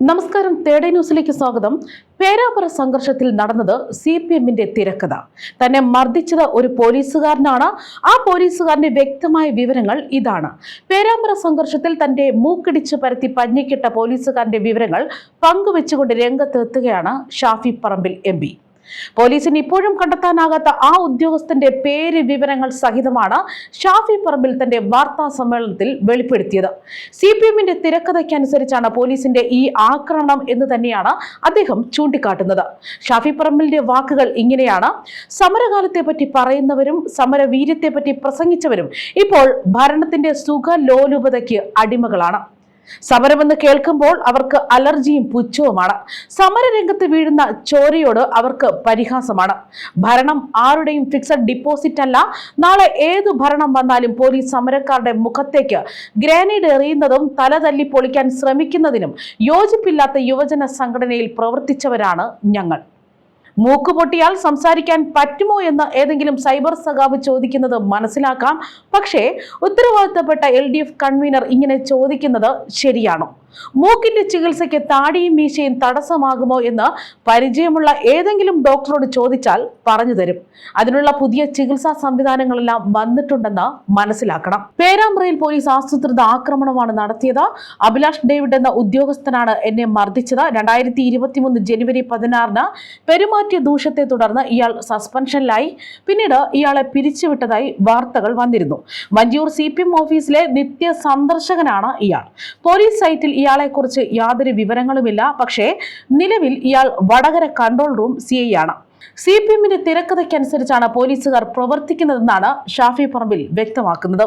നമസ്കാരം തേടേ ന്യൂസിലേക്ക് സ്വാഗതം. പേരാമ്പ്ര സംഘർഷത്തിൽ നടന്നത് സി പി എമ്മിന്റെ തിരക്കഥ. തന്നെ മർദ്ദിച്ചത് ഒരു പോലീസുകാരനാണ്. ആ പോലീസുകാരന്റെ വ്യക്തമായ വിവരങ്ങൾ ഇതാണ്. പേരാമ്പ്ര സംഘർഷത്തിൽ തന്റെ മൂക്കിടിച്ച് പരത്തി പഞ്ഞിക്കിട്ട പോലീസുകാരന്റെ വിവരങ്ങൾ പങ്കുവെച്ചുകൊണ്ട് രംഗത്തെത്തുകയാണ് ഷാഫി പറമ്പിൽ എം പോലീസിന് ഇപ്പോഴും കണ്ടെത്താനാകാത്ത ആ ഉദ്യോഗസ്ഥന്റെ പേര് വിവരങ്ങൾ സഹിതമാണ് ഷാഫി പറമ്പിൽ തന്റെ വാർത്താ സമ്മേളനത്തിൽ വെളിപ്പെടുത്തിയത്. സി പി എമ്മിന്റെ തിരക്കഥയ്ക്കനുസരിച്ചാണ് പോലീസിന്റെ ഈ ആക്രമണം എന്ന് തന്നെയാണ് അദ്ദേഹം ചൂണ്ടിക്കാട്ടുന്നത്. ഷാഫി പറമ്പിലിന്റെ വാക്കുകൾ ഇങ്ങനെയാണ്. സമരകാലത്തെ പറ്റി പറയുന്നവരും സമരവീര്യത്തെ പറ്റി പ്രസംഗിച്ചവരും ഇപ്പോൾ ഭരണത്തിന്റെ സുഖലോലുപതയ്ക്ക് അടിമകളാണ്. സമരമെന്ന് കേൾക്കുമ്പോൾ അവർക്ക് അലർജിയും പുച്ഛവുമാണ്. സമരരംഗത്ത് വീഴുന്ന ചോരയോട് അവർക്ക് പരിഹാസമാണ്. ഭരണം ആരുടെയും ഫിക്സഡ് ഡിപ്പോസിറ്റ് അല്ല. നാളെ ഏത് ഭരണം വന്നാലും പോലീസ് സമരക്കാരുടെ മുഖത്തേക്ക് ഗ്രാനേഡ് എറിയുന്നതും തല തല്ലി പൊളിക്കാൻ ശ്രമിക്കുന്നതിനും യോജിപ്പില്ലാത്ത യുവജന സംഘടനയിൽ പ്രവർത്തിച്ചവരാണ് ഞങ്ങൾ. മൂക്ക് പൊട്ടിയാൽ സംസാരിക്കാൻ പറ്റുമോ എന്ന് ഏതെങ്കിലും സൈബർ സഖാവ് ചോദിക്കുന്നത് മനസ്സിലാക്കാം. പക്ഷേ ഉത്തരവാദിത്തപ്പെട്ട എൽ കൺവീനർ ഇങ്ങനെ ചോദിക്കുന്നത് ശരിയാണോ? മൂക്കിന്റെ ചികിത്സയ്ക്ക് താടിയും മീശയും തടസ്സമാകുമോ എന്ന് പരിചയമുള്ള ഏതെങ്കിലും ഡോക്ടറോട് ചോദിച്ചാൽ പറഞ്ഞു തരും. അതിനുള്ള പുതിയ ചികിത്സാ സംവിധാനങ്ങളെല്ലാം വന്നിട്ടുണ്ടെന്ന് മനസ്സിലാക്കണം. പേരാമ്പ്രയിൽ പോലീസ് ആസൂത്രിത ആക്രമണമാണ് നടത്തിയത്. അഭിലാഷ് ഡേവിഡ് എന്ന ഉദ്യോഗസ്ഥനാണ് എന്നെ മർദ്ദിച്ചത്. രണ്ടായിരത്തി ഇരുപത്തിമൂന്ന് ജനുവരി പതിനാറിന് പെരുമാറ്റിയ ദൂഷ്യത്തെ തുടർന്ന് ഇയാൾ സസ്പെൻഷനിലായി. പിന്നീട് ഇയാളെ പിരിച്ചുവിട്ടതായി വാർത്തകൾ വന്നിരുന്നു. വഞ്ചിയൂർ സി ഓഫീസിലെ നിത്യ സന്ദർശകനാണ് ഇയാൾ. പോലീസ് സൈറ്റിൽ ഇയാളെക്കുറിച്ച് യാതൊരു വിവരങ്ങളുമില്ല. പക്ഷേ നിലവിൽ ഇയാൾ Vadakara control room C I ആണ്. സി പി എമ്മിന്റെ തിരക്കഥയ്ക്കനുസരിച്ചാണ് പോലീസുകാർ പ്രവർത്തിക്കുന്നതെന്നാണ് ഷാഫി പറമ്പിൽ വ്യക്തമാക്കുന്നത്.